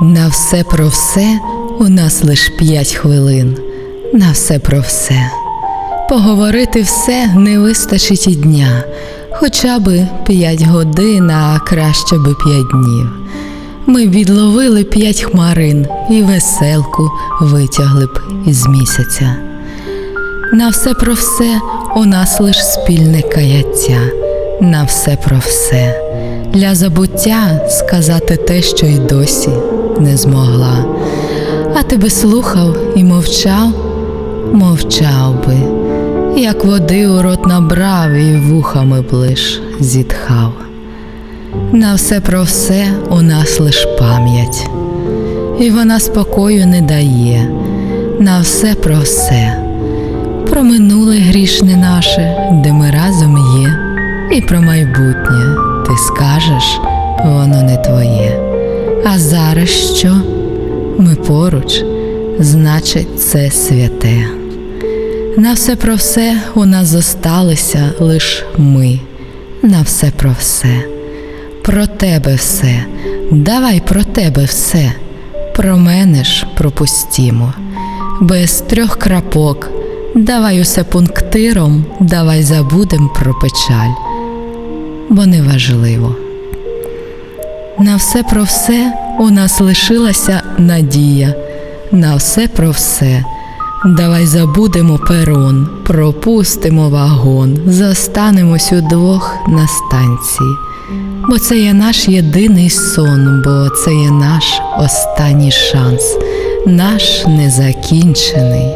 На все про все у нас лиш п'ять хвилин. На все про все. Поговорити все не вистачить і дня, хоча би п'ять годин, а краще би п'ять днів. Ми відловили п'ять хмарин і веселку витягли б із місяця. На все про все у нас лиш спільне каяття, на все про все. Для забуття сказати те, що й досі не змогла. А ти би слухав і мовчав, мовчав би, як води у рот набрав і вухами б лиш зітхав. На все про все у нас лиш пам'ять, і вона спокою не дає, на все про все, про минуле грішне наше, де ми разом є, і про майбутнє ти скажеш, воно не твоє. А зараз що? Ми поруч, значить, це святе. На все про все у нас зосталися лиш ми, на все про все, про тебе все, давай про тебе все, про мене ж пропустімо, без трьох крапок, давай усе пунктиром, давай забудем про печаль, бо неважливо. На все про все у нас лишилася надія, на все про все. Давай забудемо перон, пропустимо вагон, застанемось удвох на станції. Бо це є наш єдиний сон, бо це є наш останній шанс, наш незакінчений.